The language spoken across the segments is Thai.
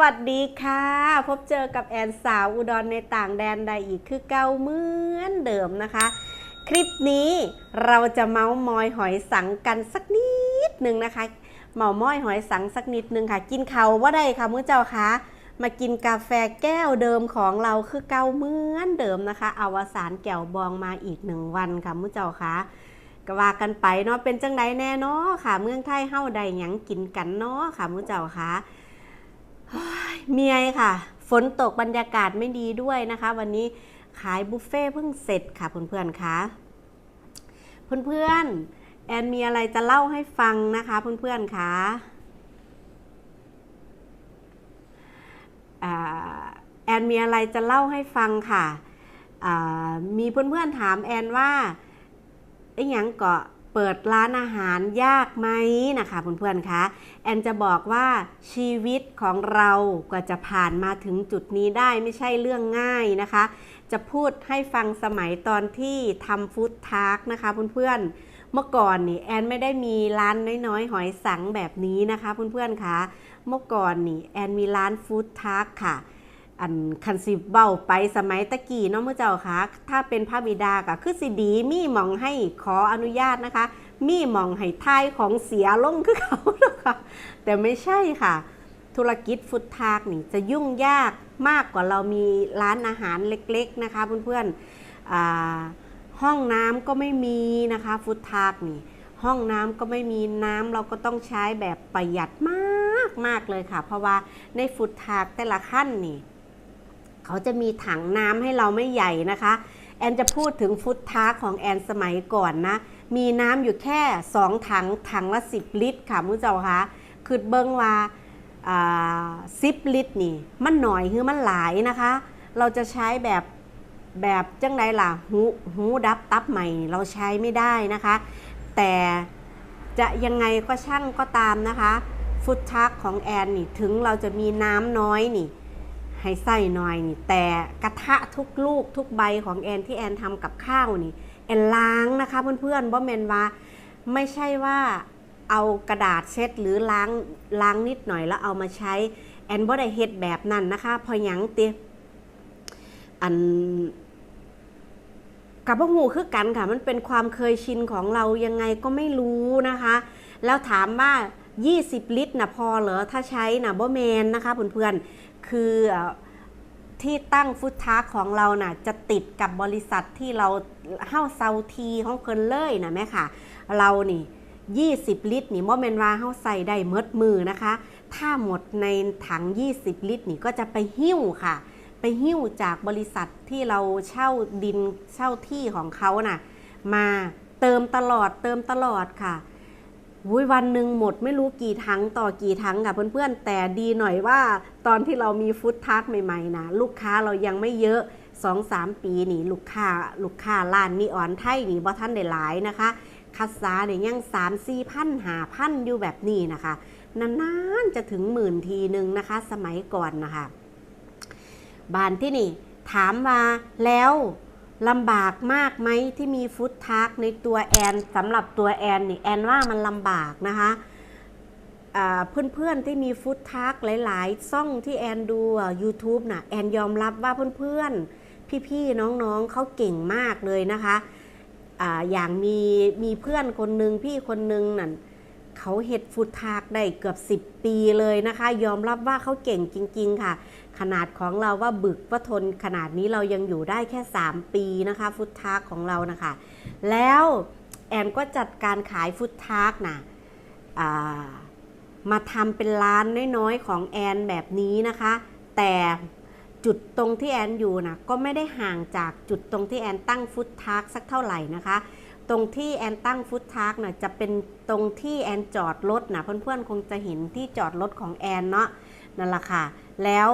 วัสดีค่ะ พบเจอกับแอนสาวอุดรในต่างแดนใดอีกคือเก่าเหมือนเดิมนะคะ คลิปนี้เราจะเมาส์มอยหอยสังกันสักนิดหนึ่งนะคะ เมาส์มอยหอยสังสักนิดหนึ่งค่ะ กินเขาว่าได้ค่ะมื้อเจ้าคะมากินกาแฟแก้วเดิมของเราคือเก่าเหมือนเดิมนะคะ อวสานแก้วบองมาอีกหนึ่งวันค่ะมื้อเจ้าคะก็ว่ากันไปเนาะเป็นจังไดแน่เนาะค่ะ เมืองไทยเฮาได้หยังกินกันเนาะค่ะมื้อเจ้าคะ เมียค่ะ ฝนตกบรรยากาศไม่ดีด้วยนะคะ วันนี้ขายบุฟเฟ่เพิ่งเสร็จค่ะเพื่อนๆค่ะเพื่อนๆแอนมีอะไรจะเล่าให้ฟังนะคะเพื่อนๆค่ะอ่าแอนมีอะไรจะเล่าให้ฟังค่ะมีเพื่อนๆถามแอนว่าไอ้หยังเก็ เปิดร้านอาหารยากไหมนะคะเพื่อนๆคะแอนจะบอกว่าชีวิตของเรากว่าจะผ่านมาถึงจุดนี้ได้ไม่ใช่เรื่องง่ายนะคะ จะพูดให้ฟังสมัยตอนที่ทำฟู้ดทาร์กนะคะเพื่อนๆเมื่อก่อนนี่แอนไม่ได้มีร้านน้อยๆ หอยสังแบบนี้นะคะเพื่อนๆคะเมื่อก่อนนี่แอนมีร้านฟู้ดทาร์กค่ะ อันคันสิเบ้าไปสมัยตะกี้เนาะเมื่อเจ้าคะถ้าเป็นพระบิดาก็คือสิดีมีหมองให้ขออนุญาตนะคะ มีหมองให้ทายของเสียลงคือเขานะคะแต่ไม่ใช่ค่ะ ธุรกิจฟุตทากนี่จะยุ่งยากมากกว่าเรามีร้านอาหารเล็กๆนะคะเพื่อนๆห้องน้ำก็ไม่มีนะคะฟุตทากนี่ ห้องน้ำก็ไม่มีน้ำเราก็ต้องใช้แบบประหยัดมากมากเลยค่ะ เพราะว่าในฟุตทากแต่ละขั้นนี่ เขาจะมีถังน้ำให้เราไม่ใหญ่นะคะ แอนจะพูดถึงฟุตทาร์กของแอนสมัยก่อนนะ มีน้ำอยู่แค่ 2 ถัง ถังละ 10 ลิตรค่ะมุ้เจ้าคะคือเบิ้งว่าสิบลิตรนี่ มันหน่อยคือมันหลายนะคะ เราจะใช้แบบแบบจังไรล่ะหูหูดับตับใหม่เราใช้ไม่ได้นะคะ แต่จะยังไงก็ช่างก็ตามนะคะ ฟุตทักของแอนนี่ถึงเราจะมีน้ำน้อยนี่ ให้ใส่หน่อยนี่ แต่กระทะทุกลูกทุกใบของแอนที่แอนทำกับข้าวนี่ แอนล้างนะคะเพื่อนๆว่แมนว่าไม่ใช่ว่าเอากระดาษเช็ดหรือล้างล้างนิดหน่อยแล้วเอามาใช้ แอนบ่ได้เฮ็ดแบบนั้นนะคะพอหยังติอันกับพวกหูคือกันค่ะ มันเป็นความเคยชินของเรายังไงก็ไม่รู้นะคะ แล้วถามว่า 20 ลิตรนะพอเหรอถ้าใช้นะบ่แมนนะคะเพื่อนๆ คือที่ตั้งฟุตทาร์ของเราน่ะจะติดกับบริษัทที่เราเฮ้าเซาทีของเพิ่นเลยนะแม่ค่ะ เรานี่ 20 ลิตร นี่โมเมนว่าเฮ้าใส่ได้เมดมือนะคะ ถ้าหมดในถัง 20 ลิตร นี่ก็จะไปหิ้วค่ะ ไปหิ้วจากบริษัทที่เราเช่าดินเช่าที่ของเขาน่ะมาเติมตลอดเติมตลอดค่ะ วุ้ยวันหนึ่งหมดไม่รู้กี่ถังต่อกี่ถังค่ะเพื่อนๆ แต่ดีหน่อยว่า ตอนที่เรามีฟุตทักใหม่ๆนะลูกค้าเรายังไม่เยอะ 2-3 ปีนี่ลูกค้าลูกค้าร้านนีออนไทยนี่บ่ท่านได้หลายนะคะ คัสซาเนี่ยยัง3 4พันหาพันอยู่แบบนี้นะคะนานๆจะถึงหมื่นทีหนึ่งนะคะ สมัยก่อนนะคะบานที่นี่ ถามมาแล้ว ลำบากมากไหมที่มีฟุตทักในตัวแอนสำหรับตัวแอนนี่แอนว่ามันลำบากนะคะเพื่อนๆที่มีฟุตทักหลายๆซ่องที่แอนดู YouTube น่ะแอนยอมรับว่าเพื่อนๆ พี่ๆ น้องๆเขาเก่งมากเลยนะคะออย่างมีมีเพื่อนคนหนึ่งพี่คนหนึ่งนั่น เขาเห็ดฟุตทักได้เกือบ 10 ปีเลยนะคะ ยอมรับว่าเขาเก่งจริง ๆ ค่ะ ขนาดของเราว่าบึกว่าทนขนาดนี้เรายังอยู่ได้แค่ 3 ปีนะคะ ฟุตทากของเรานะคะ แล้วแอนก็จัดการขายฟุตทากนะมาทำเป็นร้านน้อยๆ ของแอนแบบนี้นะคะ แต่จุดตรงที่แอนอยู่นะก็ไม่ได้ห่างจากจุดตรงที่แอนตั้งฟุตทากสักเท่าไหร่นะคะ ตรงที่แอนตั้งฟุตทาร์กน่ะจะเป็นตรงที่แอนจอดรถนะเพื่อนๆคงจะเห็นที่จอดรถของแอนเนาะนั่นแหละค่ะ แล้ว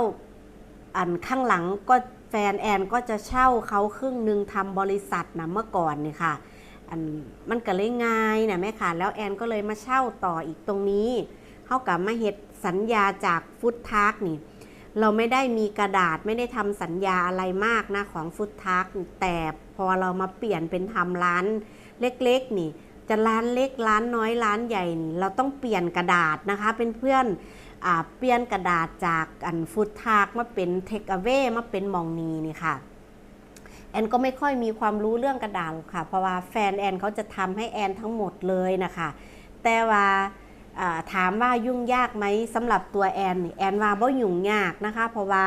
อันข้างหลังก็แฟนแอนก็จะเช่าเขาครึ่งหนึ่งทำบริษัทนะเมื่อก่อนเนี่ยค่ะอันมันก็เลยง่ายนะแม่ค่ะ แล้วแอนก็เลยมาเช่าต่ออีกตรงนี้เขากับมาเฮ็ดสัญญาจากฟุตทาร์กนี่ เราไม่ได้มีกระดาษไม่ได้ทำสัญญาอะไรมากนะของฟุตทากแต่พอเรามาเปลี่ยนเป็นทำร้านเล็กๆนี่ จะร้านเล็กร้านน้อยร้านใหญ่นี่เราต้องเปลี่ยนกระดาษนะคะเป็นเพื่อนอเปลี่ยนกระดาษจากอันฟุตทากมาเป็นเทคเวมาเป็นมองนีนี่ค่ะแอนก็ไม่ค่อยมีความรู้เรื่องกระดาษค่ะ เพราะว่าแฟนแอนเขาจะทำให้แอนทั้งหมดเลยนะคะ แต่ว่า ถามว่ายุ่งยากไหมสำหรับตัวแอนแอนว่าบ่ยุ่งยากนะคะ เพราะว่า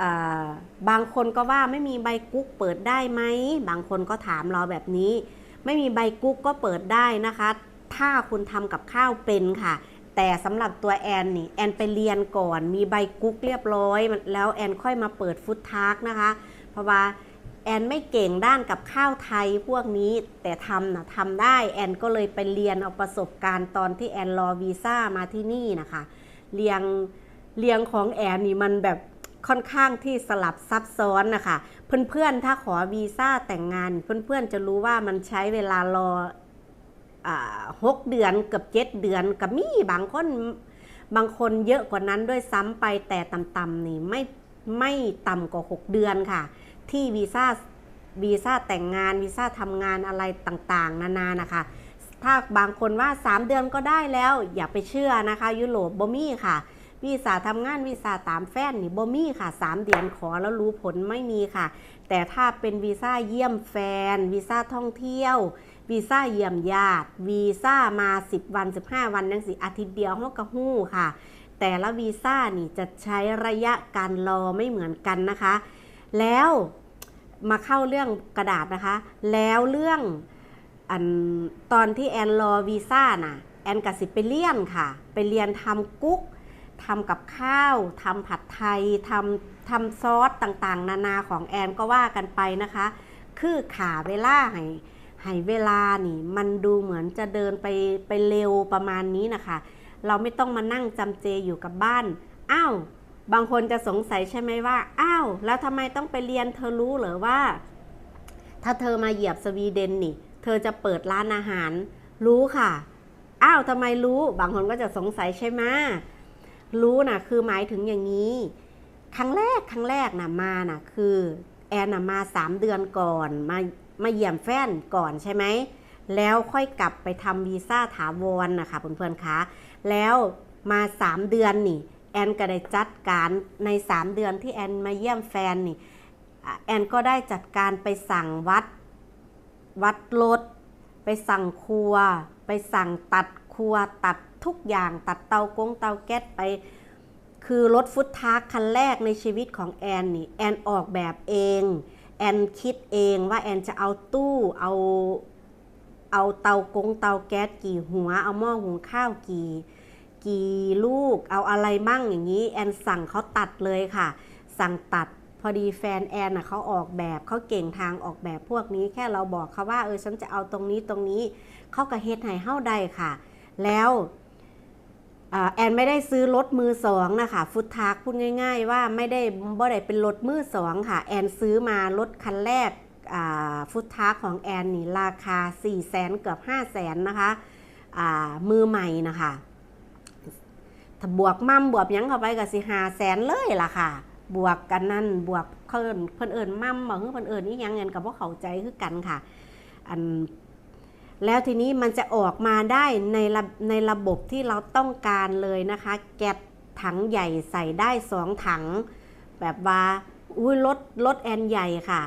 อ่าบางคนก็ว่าไม่มีใบกุ๊กเปิดได้ไหมบางคนก็ถามเราแบบนี้ ไม่มีใบกุ๊กก็เปิดได้นะคะ ถ้าคุณทำกับข้าวเป็นค่ะ แต่สำหรับตัวแอนนี่แอนไปเรียนก่อน มีใบกุ๊กเรียบร้อย แล้วแอนค่อยมาเปิดฟุตทาร์กนะคะ เพราะว่า แอนไม่เก่งด้านกับข้าวไทยพวกนี้แต่ทำนะทำได้แอนก็เลยไปเรียนเอาประสบการณ์ตอนที่แอนรอวีซ่ามาที่นี่นะคะเรียงเรียงของแอนนี่มันแบบค่อนข้างที่สลับซับซ้อนนะคะเพื่อนๆถ้าขอวีซ่าแต่งงาน เพื่อนๆจะรู้ว่ามันใช้เวลารอหกเดือนเกือบเจ็ดเดือนกับมีบางคนบางคนเยอะกว่านั้นด้วยซ้ำไปแต่ต่ำๆนี่ไม่ไม่ต่ำกว่า 6 เดือนค่ะ ที่วีซ่าวีซ่าแต่งงานวีซ่าทำงานอะไรต่างๆ นานานะคะ ถ้าบางคนว่า 3 เดือนก็ได้แล้ว อย่าไปเชื่อนะคะ ยุโรปบ่มี่ค่ะวีซ่าทำงานวีซ่าตามแฟนนี่บ่มี่ค่ะ 3 เดือนขอแล้วรู้ผลไม่มีค่ะ แต่ถ้าเป็นวีซ่าเยี่ยมแฟนวีซ่าท่องเที่ยววีซ่าเยี่ยมญาติวีซ่ามา 10 วัน 15 วันนังสิอาทิตย์เดียวเขาก็หู้ค่ะ แต่ละวีซ่านี่จะใช้ระยะการรอไม่เหมือนกันนะคะ แล้วมาเข้าเรื่องกระดาษนะคะ แล้วเรื่องอันตอนที่แอนรอวีซ่าน่ะ แอนกสิไปเรียนค่ะ ไปเรียนทำกุ๊กทำกับข้าวทำผัดไทยทำทำซอสต่างๆ นานาของแอนก็ว่ากันไปนะคะ คือขาเวลาให้ให้เวลานี่มันดูเหมือนจะเดินไปไปเร็วประมาณนี้นะคะ เราไม่ต้องมานั่งจำเจอยู่กับบ้าน อ้าว บางคนจะสงสัยใช่ไหมว่าอ้าวแล้วทำไมต้องไปเรียนเธอรู้เหรอว่า ถ้าเธอมาเหยียบสวีเดนนี่ เธอจะเปิดร้านอาหาร รู้ค่ะ อ้าวทำไมรู้ บางคนก็จะสงสัยใช่ไหมรู้นะคือหมายถึงอย่างนี้ ครั้งแรกครั้งแรกนะมานะคือแอนนะมาสามเดือนก่อนมามาเยี่ยมแฟนก่อนใช่ไหมแล้วค่อยกลับไปทำวีซ่าถาวรนนะคะเพื่อนๆคะแล้วมาสามเดือนนี่ แอนก็ได้จัดการใน 3 เดือนที่แอนมาเยี่ยมแฟนนี่แอนก็ได้จัดการไปสั่งวัดวัดรถไปสั่งครัว ไปสั่งตัดครัวตัดทุกอย่างตัดเตากงเตาแก๊สไป คือรถฟุตทาร์คคันแรกในชีวิตของแอนนี่แอนออกแบบเองแอนคิดเองว่าแอนจะเอาตู้เอาเอาเตากงเตาแก๊สกี่หัว เอาหม้อหุงข้าวกี่ กี่ลูกเอาอะไรมั่งอย่างนี้ แอนสั่งเขาตัดเลยค่ะ สั่งตัดพอดีแฟนแอนน่ะเขาออกแบบเขาเก่งทางออกแบบพวกนี้แค่เราบอกเขาว่าเออฉันจะเอาตรงนี้ตรงนี้เขาก็เฮ็ดให้เฮ้าได้ค่ะ แล้วอแอนไม่ได้ซื้อรถมือสองนะคะฟุตทาร์กพูดง่าย ๆ ว่าไม่ได้บ่ได้เป็นรถมือสองค่ะ แอนซื้อมารถคันแรกฟุตทาร์กของแอนนี่ราคา4 0 0แสนเกือบ5 0 0แสนนะคะมือใหม่นะคะ ถ้าบวกมั่มบวกยังเข้าไปก็สิหาแสนเลยล่ะค่ะ บวกกันนั่นบวกเพิ่นเพิ่นเอิญมั่มบอกเพิ่นเอิญนี่ยังเงินกับพวกเข้าใจคือกันค่ะ อันแล้วทีนี้มันจะออกมาได้ในระในระบบที่เราต้องการเลยนะคะ แก๊สถังใหญ่ใส่ได้สองถัง แบบว่าอุ้ยรถรถแอนใหญ่ค่ะ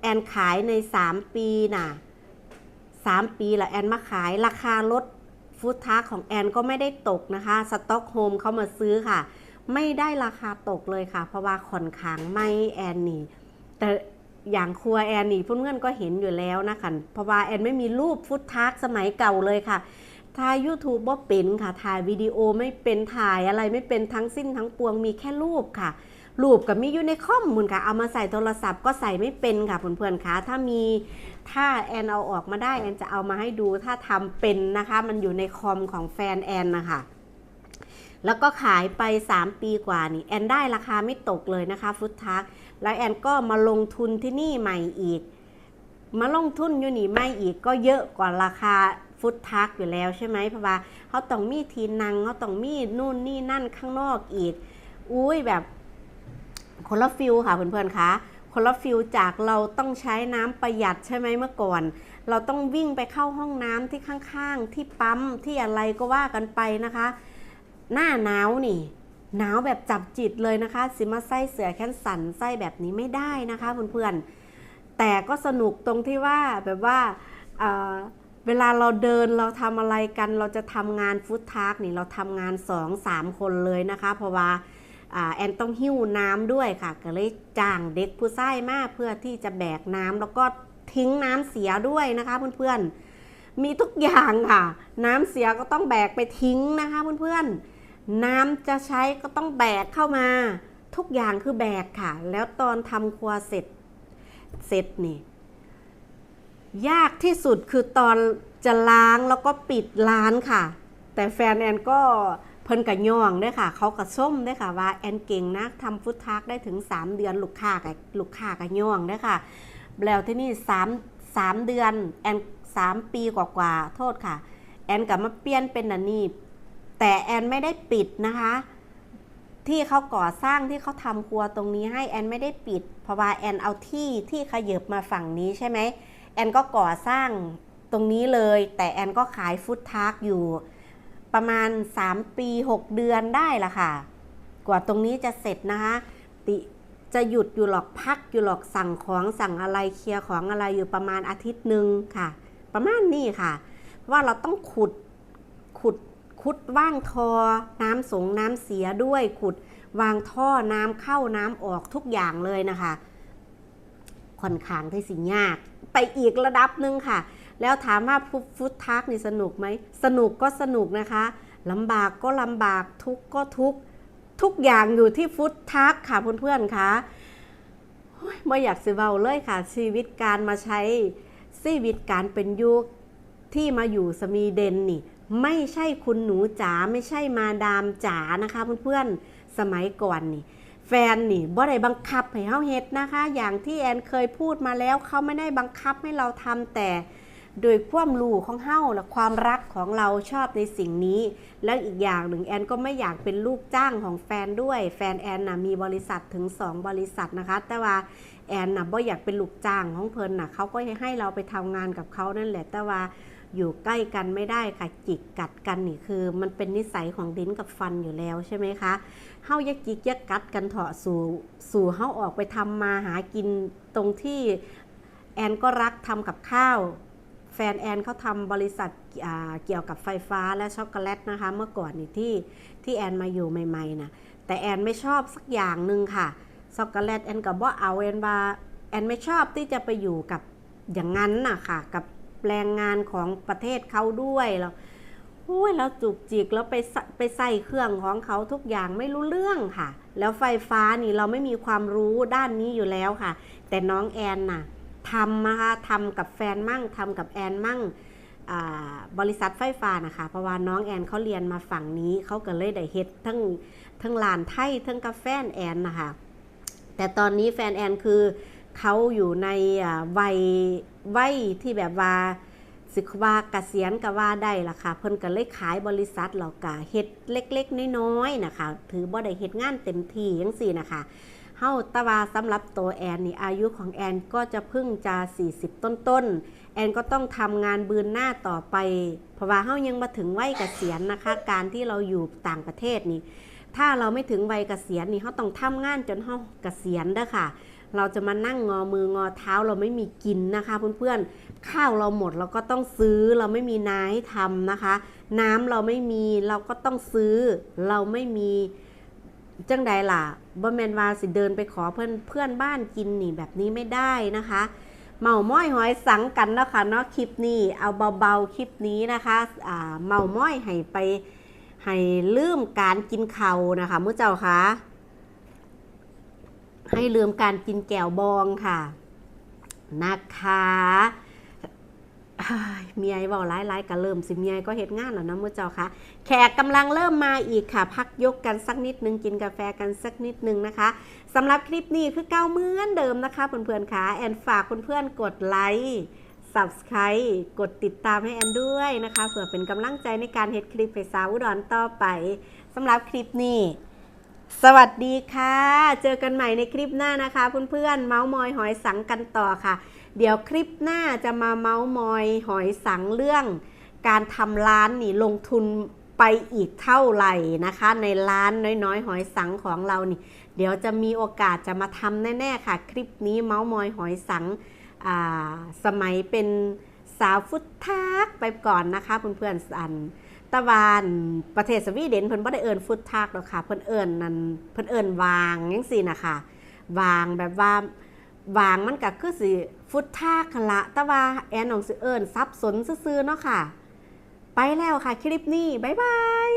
แอนขายใน 3 ปีน่ะ3 ปีละแอนมาขายราคารถ ฟู้ดทาร์ของแอนก็ไม่ได้ตกนะคะสต็อกโฮมเขามาซื้อค่ะ ไม่ได้ราคาตกเลยค่ะ เพราะว่าขอนค้างไม่แอนนี่แต่อย่างครัวแอนนี่เพื่อนๆก็เห็นอยู่แล้วนะคะเพราะว่าแอนไม่มีรูปฟู้ดทาร์สมัยเก่าเลยค่ะถ่าย YouTube บ่เป็นค่ะถ่ายวิดีโอไม่เป็นถ่ายอะไรไม่เป็นทั้งสิ้นทั้งปวงมีแค่รูปค่ะ รูปกับมีอยู่ในคอมมูลค่ะ เอามาใส่โทรศัพท์ก็ใส่ไม่เป็นค่ะเพื่อนๆคะถ้ามีถ้าแอนเอาออกมาได้แอนจะเอามาให้ดูถ้าทำเป็นนะคะ มันอยู่ในคอมของแฟนแอนนะคะแล้วก็ขายไป 3 ปีกว่านี่แอนได้ราคาไม่ตกเลยนะคะฟุตทักแล้วแอนก็มาลงทุนที่นี่ใหม่อีก มาลงทุนอยู่นี่ไม่อีกก็เยอะกว่าราคาฟุตทักอยู่แล้วใช่ไหมเพราะว่าเขาต้องมีทีนังเขาต้องมีนู่นนี่นั่นข้างนอกอีก อุ้ยแบบ คนละฟิลค่ะเพื่อนๆคะคนละฟิลจากเราต้องใช้น้ำประหยัดใช่ไหมเมื่อก่อน เราต้องวิ่งไปเข้าห้องน้ำที่ข้างๆ ที่ปั๊มที่อะไรก็ว่ากันไปนะคะ หน้าหนาวนี่หนาวแบบจับจิตเลยนะคะสิมาไส้เสือแค้นสันไส้แบบนี้ไม่ได้นะคะเพื่อนๆแต่ก็สนุกตรงที่ว่าแบบว่าเเวลาเราเดินเราทำอะไรกันเราจะทำงานฟุตทาร์กนี่เราทำงาน2-3คนเลยนะคะ เพราะว่า แอนต้องหิ้วน้ำด้วยค่ะ ก็เลยจ้างเด็กผู้ชายมาเพื่อที่จะแบกน้ำแล้วก็ทิ้งน้ำเสียด้วยนะคะเพื่อนๆ มีทุกอย่างค่ะ น้ำเสียก็ต้องแบกไปทิ้งนะคะเพื่อนๆ น้ำจะใช้ก็ต้องแบกเข้ามา ทุกอย่างคือแบกค่ะ แล้วตอนทำครัวเสร็จเสร็จนี่ยากที่สุดคือตอนจะล้างแล้วก็ปิดร้านค่ะ แต่แฟนแอนก็ เพิ่นกับย่องด้วยค่ะ เขากับส้มด้วยค่ะว่าแอนเก่งนะทำฟุตทักได้ถึง 3 เดือนลูกค้ากับลูกค้ากับย่องด้วยค่ะ แล้วที่นี่3 3เดือนแอน3ปีกว่าๆโทษค่ะ แอนกลับมาเปลี่ยนเป็นอันนี้แต่แอนไม่ได้ปิดนะคะ ที่เขาก่อสร้างที่เขาทำครัวตรงนี้ให้แอนไม่ได้ปิด เพราะว่าแอนเอาที่ที่ขยับมาฝั่งนี้ใช่ไหมแอนก็ก่อสร้างตรงนี้เลย แต่แอนก็ขายฟุตทาร์กอยู่ ประมาณ 3 ปี 6 เดือนได้ละค่ะ กว่าตรงนี้จะเสร็จนะคะติจะหยุดอยู่หรอกพักอยู่หรอกสั่งของสั่งอะไรเคลียร์ของอะไรอยู่ประมาณอาทิตย์หนึ่งค่ะ ประมาณนี้ค่ะเพราะว่าเราต้องขุดขุดขุดว่างทอ น้ำสงน้ำเสียด้วยขุดวางท่อน้ำเข้าน้ำออกทุกอย่างเลยนะคะค่อนข้างที่สิยาก ไปอีกระดับหนึ่งค่ะ แล้วถามว่าฟุฟุตทักนี่สนุกไหม สนุกก็สนุกนะคะลำบากก็ลำบากทุกก็ทุกทุกอย่างอยู่ที่ฟุตทักค่ะเพื่อนๆค่ะไม่อยากสิเบาเลยค่ะ ชีวิตการมาใช้ชีวิตการเป็นยุคที่มาอยู่สวีเดนนี่ ไม่ใช่คุณหนูจ๋าไม่ใช่มาดามจ๋านะคะเพื่อนๆสมัยก่อนนี่ แฟนนี่บ่ได้บังคับให้เฮาเฮ็ดนะคะ อย่างที่แอนเคยพูดมาแล้วเขาไม่ได้บังคับให้เราทำแต่ โดยความรู้ของเฮาและความรักของเราชอบในสิ่งนี้ แล้วอีกอย่างหนึ่งแอนก็ไม่อยากเป็นลูกจ้างของแฟนด้วย แฟนแอนน่ะมีบริษัทถึง 2 บริษัทนะคะ แต่ว่าแอนน่ะบ่อยากเป็นลูกจ้างของเพิ่นน่ะเขาก็ให้เราไปทำงานกับเขานั่นแหละ แต่ว่าอยู่ใกล้กันไม่ได้ค่ะจิกกัดกันนี่คือ มันเป็นนิสัยของดิ้นกับฟันอยู่แล้วใช่ไหมคะเฮายักจิกยักกัดกันเถาะสู่สู่เฮาออกไปทำมาหากินตรงที่แอนก็รักทำกับข้าว แฟนแอนเขาทำบริษัทเกี่ยวกับไฟฟ้าและช็อกโกแลตนะคะ เมื่อก่อนนี่ที่ที่แอนมาอยู่ใหม่ๆนะแต่แอนไม่ชอบสักอย่างหนึ่งค่ะช็อกโกแลตแอนกับว่าเอาแอนว่าแอนไม่ชอบที่จะไปอยู่กับอย่างนั้นน่ะค่ะ กับแรงงานของประเทศเขาด้วยแล้วโอ้ยแล้วจุกจิกแล้วไปไปใส่เครื่องของเขาทุกอย่างไม่รู้เรื่องค่ะ แล้วไฟฟ้านี่เราไม่มีความรู้ด้านนี้อยู่แล้วค่ะ แต่น้องแอนน่ะ ทำนะคะทำกับแฟนมั่งทำกับแอนมั่งบริษัทไฟฟ้านะคะ เพราะว่าน้องแอนเขาเรียนมาฝั่งนี้เขาก็เลยได้เฮ็ดทั้งทั้งลานไทยทั้งกาแฟนแอนนะคะ แต่ตอนนี้แฟนแอนคือเขาอยู่ในวัยวัยที่แบบว่าสิว่าเกษียณก็ว่าได้ล่ะค่ะ เพิ่นก็เลยขายบริษัทแล้วก็เฮ็ดเล็ก ๆ น้อยๆนะคะ ถือบ่ได้เฮ็ดงานเต็มที่จังซี่นะคะ เฮาตวาสำหรับตัวแอนนี่อายุของแอนก็จะพิ่งจะ 40 ต้นๆแอนก็ต้องทำงานบืนหน้าต่อไป เพราะว่าเฮายังมาถึงวัยเกษียณนะคะ การที่เราอยู่ต่างประเทศนี่ ถ้าเราไม่ถึงวัยเกษียณนี่เฮาต้องทำงานจนเฮาเกษียณเด้อค่ะ เราจะมานั่งงอมืองอเท้าเราไม่มีกินนะคะเพื่อนๆ ข้าวเราหมดเราก็ต้องซื้อเราไม่มีน้าให้ทำนะคะ น้ำเราไม่มีเราก็ต้องซื้อเราไม่มี จังใดล่ะบ่แมนว่าสิเดินไปขอเพื่อนเพื่อนบ้านกินนี่แบบนี้ไม่ได้นะคะ เมาม้อยหอยสังกันเนาะคะเนาะคลิปนี้เอาเบาๆคลิปนี้นะคะอ่าเมาม้อยให้ไปให้ลืมการกินเขานะคะมื้อเจ้าคะให้ลืมการกินแก้วบองค่ะนะคะ เอ้ยเมียบอกไล่ๆกันเริ่มสิเมียก็เฮ็ดงานแล้วนะมือเจ้าค่ะแขกกำลังเริ่มมาอีกค่ะ พักยกกันสักนิดนึงกินกาแฟกันสักนิดนึงนะคะสำหรับคลิปนี้คือเก้าเหมือนเดิมนะคะเพื่อนๆค่ะแอนฝากเพื่อนๆกดไลค์ subscribe กดติดตามให้แอนด้วยนะคะเผื่อเป็นกำลังใจในการเฮ็ดคลิปไปสาวอุดรต่อไปสำหรับคลิปนี้ สวัสดีค่ะ เจอกันใหม่ในคลิปหน้านะคะเพื่อนๆเมาส์มอยหอยสังกันต่อค่ะ เดี๋ยวคลิปหน้าจะมาเมาส์มอยหอยสังเรื่อง การทำร้านนี่ลงทุนไปอีกเท่าไหร่นะคะ ในร้านน้อยๆ หอยสังของเรานี่ เดี๋ยวจะมีโอกาสจะมาทำแน่ๆค่ะ คลิปนี้เมาส์มอยหอยสังสมัยเป็นสาวฟุตทักไปก่อนนะคะเพื่อนๆอันตะวันประเทศสวีเดนเพิ่นบ่ได้เอิ้นฟุตทักหรอกค่ะเพิ่นเอิ้นนั่นเพิ่นเอิ้นวางจังซี่นะคะวางแบบว่า วางมันก็คือสิฟุตทักหั่นละตะวาแอนนองสิเอิ้นซับสนซื่อๆเนาะค่ะ ไปแล้วค่ะคลิปนี้ บ๊ายบาย